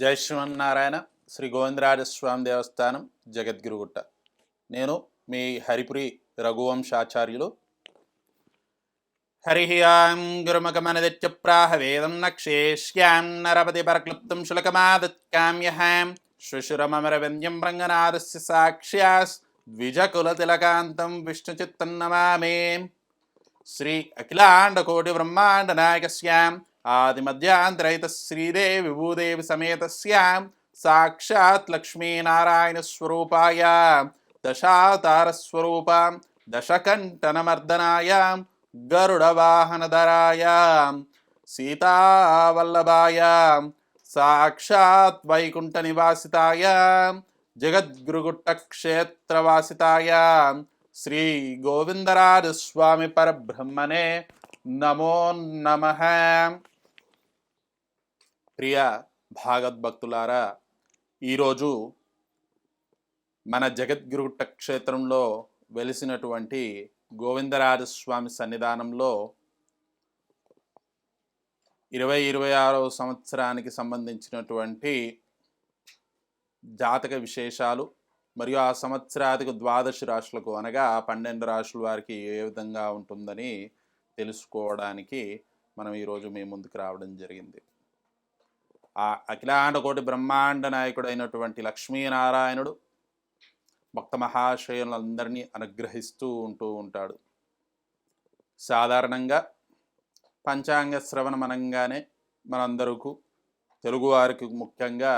జై శ్రీమన్నారాయణ శ్రీ గోవిందరాజస్వామి దేవస్థానం జగద్గురుగుట్ట. నేను మీ హరిపురి రఘువంశాచార్యులు. హరి ఆం గురుమగమనదిత్య వేదం నక్షేష్యాం నరపతి పరక్లుప్తం శులకమాదత్కామ్యహాం శ్వశురమరవింద్యం రంగనాథస్య సాక్ష్యాస్ ద్విజకులతిలకాంతం విష్ణుచిత్తం నమామే శ్రీ అఖిలాండ కోటి బ్రహ్మాండ నాయకస్యాం ఆదిమధ్యాంతరహిత శ్రీదేవి విభూదేవి సమేతస్యాం సాక్షాత్ లక్ష్మీనారాయణ స్వరూపాయ దశాతారస్వరూపాం దశకంఠనమర్దనాయ గరుడవాహనధరాయ సీతావల్లభాయ సాక్షాత్ వైకుంఠ నివాసితాయ జగద్గురుగుట్టక్షేత్రవాసితాయ శ్రీ గోవిందరాజస్వామి పరబ్రహ్మణే నమో నమ ప్రియ భాగవద్భక్తులారా ఈరోజు మన జగద్గురుట క్షేత్రంలో వెలిసినటువంటి గోవిందరాజస్వామి సన్నిధానంలో ఇరవై ఇరవై ఆరవ సంవత్సరానికి సంబంధించినటువంటి జాతక విశేషాలు మరియు ఆ సంవత్సరాధిక ద్వాదశ రాశులకు అనగా పన్నెండు రాశుల వారికి ఏ విధంగా ఉంటుందని తెలుసుకోవడానికి మనం ఈరోజు మీ ముందుకు రావడం జరిగింది. ఆ అఖిలాండ కోటి బ్రహ్మాండ నాయకుడు అయినటువంటి లక్ష్మీనారాయణుడు భక్త మహాశయులందరినీ అనుగ్రహిస్తూ ఉంటూ ఉంటాడు. సాధారణంగా పంచాంగ శ్రవణం అనగానే మనందరకు తెలుగువారికి ముఖ్యంగా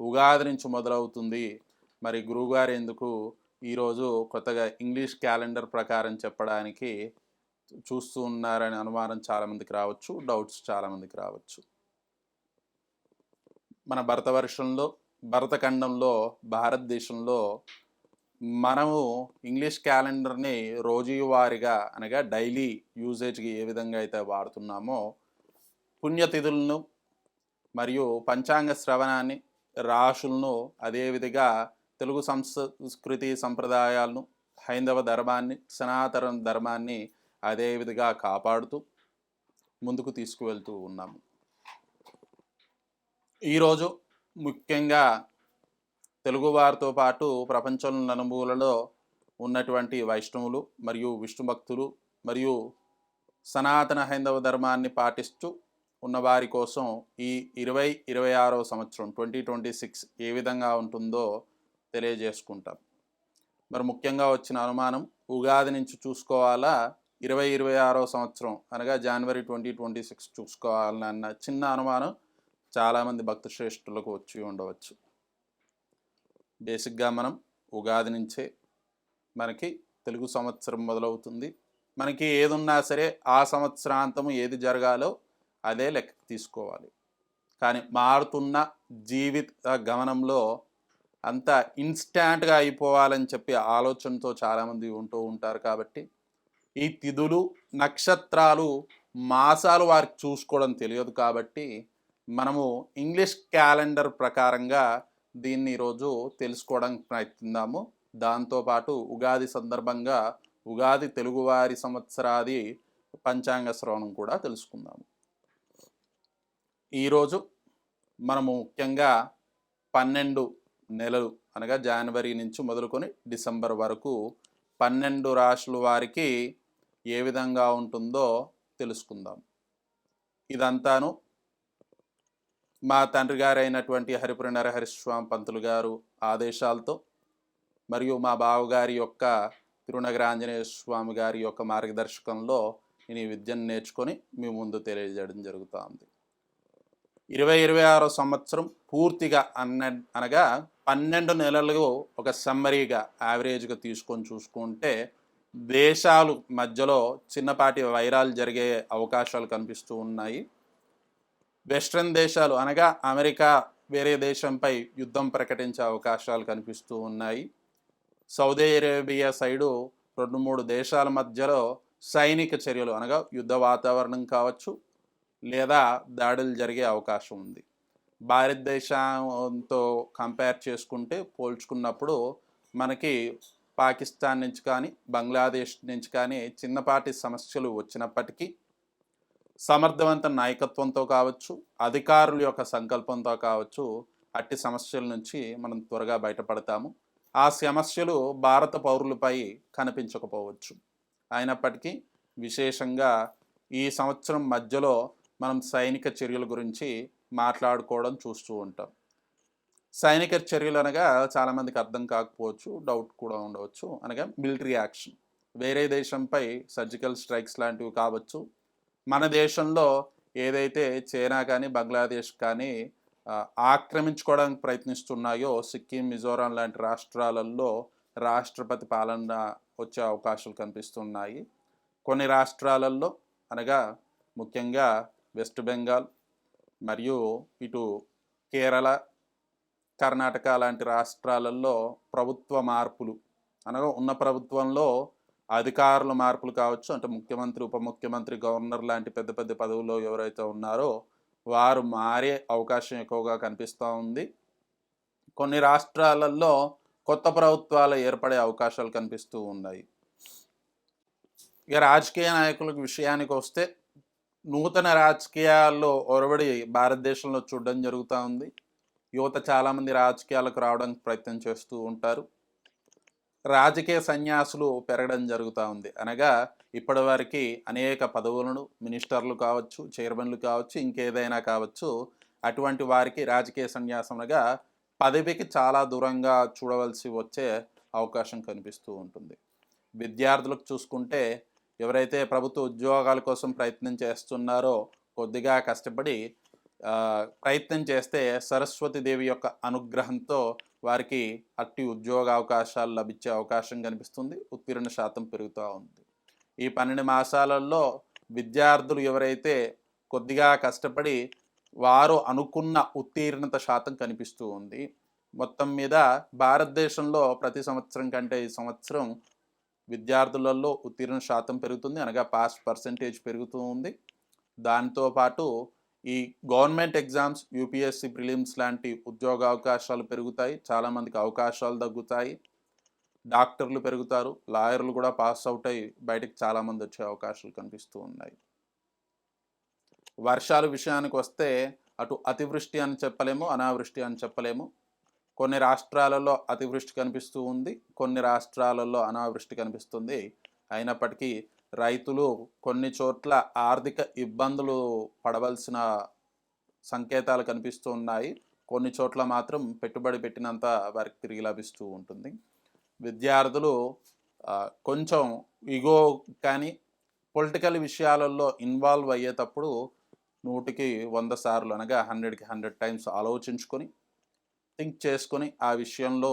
ఉగాది నుంచి మొదలవుతుంది. మరి గురువుగారు ఎందుకు ఈరోజు కొత్తగా ఇంగ్లీష్ క్యాలెండర్ ప్రకారం చెప్పడానికి చూస్తూ ఉన్నారనే అనుమానం చాలామందికి రావచ్చు డౌట్స్ చాలామందికి రావచ్చు. మన భరతవర్షంలో భరతఖండంలో భారతదేశంలో మనము ఇంగ్లీష్ క్యాలెండర్ని రోజువారీగా అనగా డైలీ యూజేజ్కి ఏ విధంగా అయితే వాడుతున్నామో పుణ్యతిథులను మరియు పంచాంగ శ్రవణాన్ని రాశులను అదేవిధంగా తెలుగు సంస్కృతి సంప్రదాయాలను హైందవ ధర్మాన్ని సనాతన ధర్మాన్ని అదే విధంగా కాపాడుతూ ముందుకు తీసుకువెళ్తూ ఉన్నాము. ఈరోజు ముఖ్యంగా తెలుగువారితో పాటు ప్రపంచం నలుమూలలో ఉన్నటువంటి వైష్ణవులు మరియు విష్ణు భక్తులు మరియు సనాతన హైందవ ధర్మాన్ని పాటిస్తూ ఉన్నవారి కోసం ఈ ఇరవై ఇరవై ఆరో సంవత్సరం ట్వంటీ ట్వంటీ సిక్స్ ఏ విధంగా ఉంటుందో తెలియజేసుకుంటాం. మరి ముఖ్యంగా వచ్చిన అనుమానం ఉగాది నుంచి చూసుకోవాలా? ఇరవై ఇరవై ఆరవ సంవత్సరం అనగా జనవరి ట్వంటీ ట్వంటీ సిక్స్ చూసుకోవాలన్న చిన్న అనుమానం చాలామంది భక్త శ్రేష్ఠులకు వచ్చి ఉండవచ్చు. బేసిక్గా మనం ఉగాది నుంచే మనకి తెలుగు సంవత్సరం మొదలవుతుంది. మనకి ఏదున్నా సరే ఆ సంవత్సరాంతము ఏది జరగాలో అదే లెక్క తీసుకోవాలి. కానీ మారుతున్న జీవిత గమనంలో అంత ఇన్స్టాంట్గా అయిపోవాలని చెప్పి ఆలోచనతో చాలామంది ఉంటూ ఉంటారు కాబట్టి ఈ తిథులు నక్షత్రాలు మాసాలు వారికి చూసుకోవడం తెలియదు కాబట్టి మనము ఇంగ్లీష్ క్యాలెండర్ ప్రకారంగా దీన్ని ఈరోజు తెలుసుకోవడానికి ప్రయత్నిద్దాము. దాంతోపాటు ఉగాది సందర్భంగా ఉగాది తెలుగువారి సంవత్సరాది పంచాంగ శ్రవణం కూడా తెలుసుకుందాము. ఈరోజు మనము ముఖ్యంగా పన్నెండు నెలలు అనగా జనవరి నుంచి మొదలుకొని డిసెంబర్ వరకు పన్నెండు రాశుల వారికి ఏ విధంగా ఉంటుందో తెలుసుకుందాం. ఇదంతాను మా తండ్రి గారు అయినటువంటి హరిపుర నరహరిస్వామి పంతులు గారు ఆదేశాలతో మరియు మా బావగారి యొక్క తిరునగరాంజనేయ స్వామి గారి యొక్క మార్గదర్శకంలో నేను ఈ విద్యను నేర్చుకొని మీ ముందు తెలియజేయడం జరుగుతుంది. ఇరవై ఇరవై ఆరో సంవత్సరం పూర్తిగా అన్న అనగా పన్నెండు నెలలు ఒక సమ్మరీగా యావరేజ్గా తీసుకొని చూసుకుంటే దేశాలు మధ్యలో చిన్నపాటి వైరాలు జరిగే అవకాశాలు కనిపిస్తూ ఉన్నాయి. వెస్ట్రన్ దేశాలు అనగా అమెరికా వేరే దేశంపై యుద్ధం ప్రకటించే అవకాశాలు కనిపిస్తూ ఉన్నాయి. సౌదీ అరేబియా సైడు రెండు మూడు దేశాల మధ్యలో సైనిక చర్యలు అనగా యుద్ధ వాతావరణం కావచ్చు లేదా దాడులు జరిగే అవకాశం ఉంది. భారతదేశంతో కంపేర్ చేసుకుంటే పోల్చుకున్నప్పుడు మనకి పాకిస్తాన్ నుంచి కానీ బంగ్లాదేశ్ నుంచి కానీ చిన్నపాటి సమస్యలు వచ్చినప్పటికీ సమర్థవంత నాయకత్వంతో కావచ్చు అధికారుల యొక్క సంకల్పంతో కావచ్చు అట్టి సమస్యల నుంచి మనం త్వరగా బయటపడతాము. ఆ సమస్యలు భారత పౌరులపై కనిపించకపోవచ్చు. అయినప్పటికీ విశేషంగా ఈ సంవత్సరం మధ్యలో మనం సైనిక చర్యల గురించి మాట్లాడుకోవడం చూస్తూ ఉంటాం. సైనిక చర్యలు అనగా చాలామందికి అర్థం కాకపోవచ్చు డౌట్ కూడా ఉండవచ్చు. అనగా మిలిటరీ యాక్షన్. వేరే దేశంపై సర్జికల్ స్ట్రైక్స్ లాంటివి కావచ్చు మన దేశంలో ఏదైతే చైనా కానీ బంగ్లాదేశ్ కానీ ఆక్రమించుకోవడానికి ప్రయత్నిస్తున్నాయో సిక్కిం మిజోరాం లాంటి రాష్ట్రాలలో రాష్ట్రపతి పాలన వచ్చే అవకాశాలు కనిపిస్తున్నాయి. కొన్ని రాష్ట్రాలలో అనగా ముఖ్యంగా వెస్ట్ బెంగాల్ మరియు ఇటు కేరళ కర్ణాటక లాంటి రాష్ట్రాలలో ప్రభుత్వ మార్పులు అనగా ఉన్న ప్రభుత్వంలో అధికారుల మార్పులు కావచ్చు అంటే ముఖ్యమంత్రి ఉప ముఖ్యమంత్రి గవర్నర్ లాంటి పెద్ద పెద్ద పదవుల్లో ఎవరైతే ఉన్నారో వారు మారే అవకాశం ఎక్కువగా కనిపిస్తూ ఉంది. కొన్ని రాష్ట్రాలలో కొత్త ప్రభుత్వాలు ఏర్పడే అవకాశాలు కనిపిస్తూ ఉన్నాయి. ఇక రాజకీయ నాయకుల విషయానికి వస్తే నూతన రాజకీయాల్లో ఒరబడి భారతదేశంలో చూడడం జరుగుతూ ఉంది. యువత చాలామంది రాజకీయాలకు రావడానికి ప్రయత్నం చేస్తూ ఉంటారు. రాజకీయ సన్యాసులు పెరగడం జరుగుతూ ఉంది. అనగా ఇప్పటివరకు అనేక పదవులను మినిస్టర్లు కావచ్చు చైర్మన్లు కావచ్చు ఇంకేదైనా కావచ్చు అటువంటి వారికి రాజకీయ సన్యాసంగా పదవికి చాలా దూరంగా చూడవలసి వచ్చే అవకాశం కనిపిస్తూ ఉంటుంది. విద్యార్థులకు చూసుకుంటే ఎవరైతే ప్రభుత్వ ఉద్యోగాల కోసం ప్రయత్నం చేస్తున్నారో కొద్దిగా కష్టపడి ప్రయత్నం చేస్తే సరస్వతి దేవి యొక్క అనుగ్రహంతో వారికి అట్టి ఉద్యోగ అవకాశాలు లభించే అవకాశం కనిపిస్తుంది. ఉత్తీర్ణ శాతం పెరుగుతూ ఉంది. ఈ పన్నెండు మాసాలలో విద్యార్థులు ఎవరైతే కొద్దిగా కష్టపడి వారు అనుకున్న ఉత్తీర్ణత శాతం కనిపిస్తూ ఉంది. మొత్తం మీద భారతదేశంలో ప్రతి సంవత్సరం కంటే ఈ సంవత్సరం విద్యార్థులలో ఉత్తీర్ణ శాతం పెరుగుతుంది. అనగా పాస్ పర్సంటేజ్ పెరుగుతూ ఉంది. దాంతో పాటు ఈ గవర్నమెంట్ ఎగ్జామ్స్ యూపీఎస్సి ప్రిలిమ్స్ లాంటి ఉద్యోగ అవకాశాలు పెరుగుతాయి. చాలామందికి అవకాశాలు తగ్గుతాయి. డాక్టర్లు పెరుగుతారు. లాయర్లు కూడా పాస్ అవుట్ అయ్యి బయటకు చాలామంది వచ్చే అవకాశాలు కనిపిస్తూ ఉన్నాయి. వర్షాల విషయానికి వస్తే అటు అతివృష్టి అని చెప్పలేము అనావృష్టి అని చెప్పలేము. కొన్ని రాష్ట్రాలలో అతివృష్టి కనిపిస్తూ ఉంది కొన్ని రాష్ట్రాలలో అనావృష్టి కనిపిస్తుంది. అయినప్పటికీ రైతులు కొన్ని చోట్ల ఆర్థిక ఇబ్బందులు పడవలసిన సంకేతాలు కనిపిస్తూ ఉన్నాయి. కొన్ని చోట్ల మాత్రం పెట్టుబడి పెట్టినంత వారికి తిరిగి లభిస్తూ ఉంటుంది. విద్యార్థులు కొంచెం ఇగో కానీ పొలిటికల్ విషయాలలో ఇన్వాల్వ్ అయ్యేటప్పుడు నూటికి వంద సార్లు అనగా హండ్రెడ్కి హండ్రెడ్ టైమ్స్ ఆలోచించుకొని థింక్ చేసుకొని ఆ విషయంలో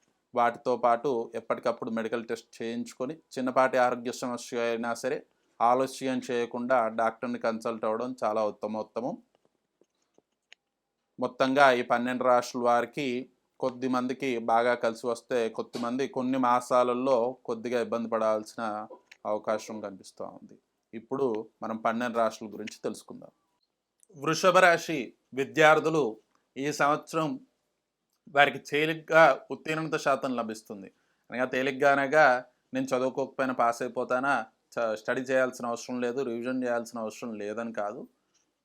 వాటితో పాటు ఎప్పటికప్పుడు మెడికల్ టెస్ట్ చేయించుకొని చిన్నపాటి ఆరోగ్య సమస్య అయినా సరే ఆలస్యం చేయకుండా డాక్టర్ని కన్సల్ట్ అవ్వడం చాలా ఉత్తమోత్తమం. మొత్తంగా ఈ పన్నెండు రాష్ట్రాల వారికి కొద్ది మందికి బాగా కలిసి వస్తే కొద్దిమంది కొన్ని మాసాలలో కొద్దిగా ఇబ్బంది పడాల్సిన అవకాశం కనిపిస్తూ ఉంది. ఇప్పుడు మనం పన్నెండు రాష్ట్రాల గురించి తెలుసుకుందాం. వృషభ రాశి విద్యార్థులు ఈ సంవత్సరం వారికి తేలిగ్గా ఉత్తీర్ణత శాతం లభిస్తుంది. అనగా తేలిగ్గా అనగా నేను చదువుకోకపోయినా పాస్ అయిపోతానా చ- స్టడీ చేయాల్సిన అవసరం లేదు రివిజన్ చేయాల్సిన అవసరం లేదని కాదు.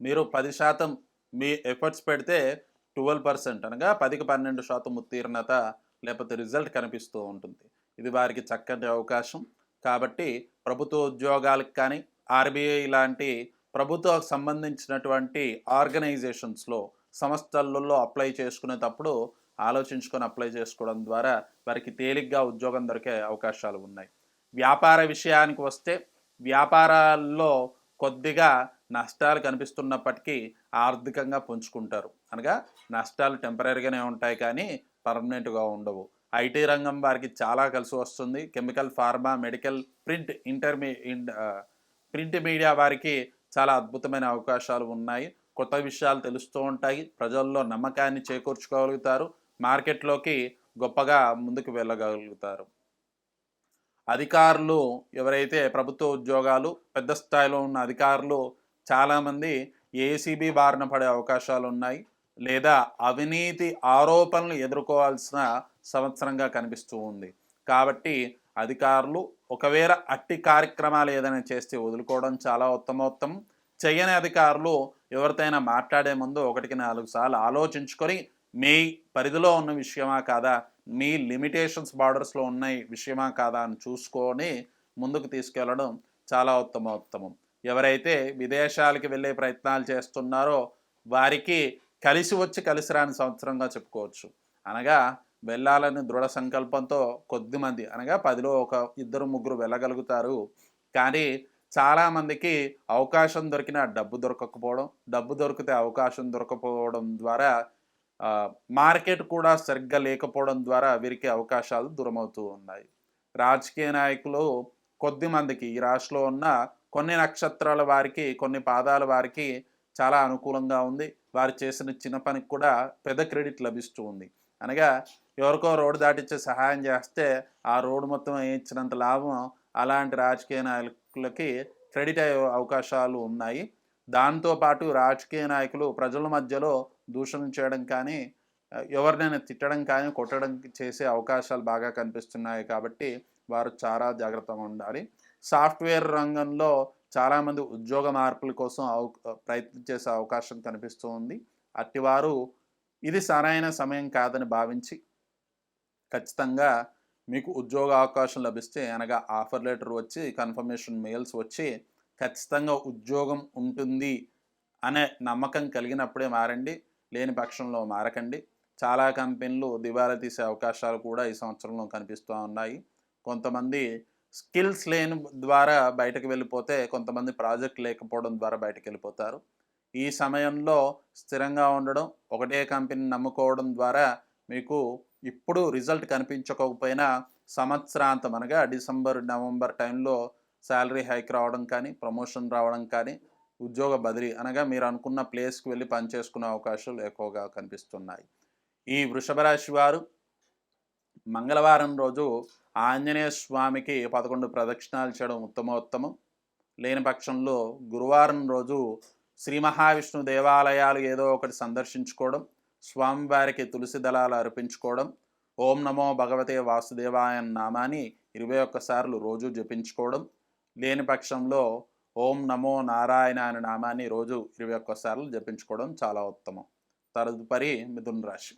మీరు పది శాతం మీ ఎఫర్ట్స్ పెడితే ట్వెల్వ్ పర్సెంట్ అనగా పదికి పన్నెండు శాతం ఉత్తీర్ణత లేకపోతే రిజల్ట్ కనిపిస్తూ ఉంటుంది. ఇది వారికి చక్కటి అవకాశం. కాబట్టి ప్రభుత్వ ఉద్యోగాలకు కానీ ఆర్బీఐ లాంటి ప్రభుత్వకు సంబంధించినటువంటి ఆర్గనైజేషన్స్లో సంస్థలలో అప్లై చేసుకునేటప్పుడు ఆలోచించుకొని అప్లై చేసుకోవడం ద్వారా వారికి తేలిగ్గా ఉద్యోగం దొరికే అవకాశాలు ఉన్నాయి. వ్యాపార విషయానికి వస్తే వ్యాపారాల్లో కొద్దిగా నష్టాలు కనిపిస్తున్నప్పటికీ ఆర్థికంగా పుంజుకుంటారు. అనగా నష్టాలు టెంపరీగానే ఉంటాయి కానీ పర్మనెంట్గా ఉండవు. ఐటీ రంగం వారికి చాలా కలిసి వస్తుంది. కెమికల్ ఫార్మా మెడికల్ ప్రింట్ ఇంటర్మీ ఇన్- ప్రింట్ మీడియా వారికి చాలా అద్భుతమైన అవకాశాలు ఉన్నాయి. కొత్త విషయాలు తెలుస్తూ ఉంటాయి. ప్రజల్లో నమ్మకాన్ని చేకూర్చుకోగలుగుతారు. మార్కెట్లోకి గొప్పగా ముందుకు వెళ్ళగలుగుతారు. అధికారులు ఎవరైతే ప్రభుత్వ ఉద్యోగాలు పెద్ద స్థాయిలో ఉన్న అధికారులు చాలామంది ఏసీబీ బారిన పడే అవకాశాలు ఉన్నాయి. లేదా అవినీతి ఆరోపణలు ఎదుర్కోవాల్సిన సంవత్సరంగా కనిపిస్తూ ఉంది. కాబట్టి అధికారులు ఒకవేళ అట్టి కార్యక్రమాలు ఏదైనా చేస్తే వదులుకోవడం చాలా ఉత్తమోత్తమం. చేయని అధికారులు ఎవరితోనైనా మాట్లాడే ముందు ఒకటికి నాలుగు సార్లు ఆలోచించుకొని మీ పరిధిలో ఉన్న విషయమా కాదా? మీ లిమిటేషన్స్ బార్డర్స్లో ఉన్న విషయమా కాదా అని చూసుకొని ముందుకు తీసుకెళ్ళడం చాలా ఉత్తమోత్తమం ఎవరైతే విదేశాలకి వెళ్ళే ప్రయత్నాలు చేస్తున్నారో వారికి కలిసి వచ్చి కలిసి రాని సంవత్సరంగా చెప్పుకోవచ్చు. అనగా వెళ్ళాలని దృఢ సంకల్పంతో కొద్దిమంది అనగా పదిలో ఒక ఇద్దరు ముగ్గురు వెళ్ళగలుగుతారు. కానీ చాలామందికి అవకాశం దొరికిన డబ్బు దొరకకపోవడం డబ్బు దొరికితే అవకాశం దొరకపోవడం ద్వారా మార్కెట్ కూడా సరిగ్గా లేకపోవడం ద్వారా వీరికి అవకాశాలు దూరమవుతూ ఉన్నాయి. రాజకీయ నాయకులు కొద్ది మందికి ఈ రాశిలో ఉన్న కొన్ని నక్షత్రాల వారికి కొన్ని పాదాల వారికి చాలా అనుకూలంగా ఉంది. వారు చేసిన చిన్న పనికి కూడా పెద్ద క్రెడిట్ లభిస్తూ ఉంది. అనగా ఎవరికో రోడ్డు దాటించే సహాయం చేస్తే ఆ రోడ్డు మొత్తం ఇచ్చినంత లాభం అలాంటి రాజకీయ నాయకులకి క్రెడిట్ అయ్యే అవకాశాలు ఉన్నాయి. దాంతోపాటు రాజకీయ నాయకులు ప్రజల మధ్యలో దూషణ చేయడం కానీ ఎవరినైనా తిట్టడం కానీ కొట్టడం చేసే అవకాశాలు బాగా కనిపిస్తున్నాయి కాబట్టి వారు చాలా జాగ్రత్తగా ఉండాలి. సాఫ్ట్వేర్ రంగంలో చాలామంది ఉద్యోగ మార్పుల కోసం అవ ప్రయత్నం చేసే అవకాశం కనిపిస్తూ ఉంది. అట్టివారు ఇది సరైన సమయం కాదని భావించి ఖచ్చితంగా మీకు ఉద్యోగ అవకాశం లభిస్తే అనగా ఆఫర్ లెటర్ వచ్చి కన్ఫర్మేషన్ మెయిల్స్ వచ్చి ఖచ్చితంగా ఉద్యోగం ఉంటుంది అనే నమ్మకం కలిగినప్పుడే మారండి లేని పక్షంలో మారకండి. చాలా కంపెనీలు దివాలా తీసే అవకాశాలు కూడా ఈ సంవత్సరంలో కనిపిస్తూ ఉన్నాయి. కొంతమంది స్కిల్స్ లేని ద్వారా బయటకు వెళ్ళిపోతే కొంతమంది ప్రాజెక్ట్ లేకపోవడం ద్వారా బయటకు వెళ్ళిపోతారు. ఈ సమయంలో స్థిరంగా ఉండడం ఒకటే కంపెనీ నమ్ముకోవడం ద్వారా మీకు ఇప్పుడు రిజల్ట్ కనిపించకపోయినా సంవత్సరాంతం అనగా డిసెంబర్ నవంబర్ టైంలో శాలరీ హైక్ రావడం కానీ ప్రమోషన్ రావడం కానీ ఉద్యోగ బదిలీ అనగా మీరు అనుకున్న ప్లేస్కి వెళ్ళి పనిచేసుకునే అవకాశాలు ఎక్కువగా కనిపిస్తున్నాయి. ఈ వృషభ రాశి వారు మంగళవారం రోజు ఆంజనేయ స్వామికి పదకొండు ప్రదక్షిణాలు చేయడం ఉత్తమోత్తమం. లేని పక్షంలో గురువారం రోజు శ్రీ మహావిష్ణు దేవాలయాలు ఏదో ఒకటి సందర్శించుకోవడం స్వామివారికి తులసి దళాలు అర్పించుకోవడం ఓం నమో భగవతే వాసుదేవాయ నామాని నామాన్ని ఇరవై ఒక్కసార్లు రోజు జపించుకోవడం లేని పక్షంలో ఓం నమో నారాయణ అనే నామాన్ని రోజు ఇరవై ఒక్కసార్లు జపించుకోవడం చాలా ఉత్తమం. తదుపరి మిథున రాశి.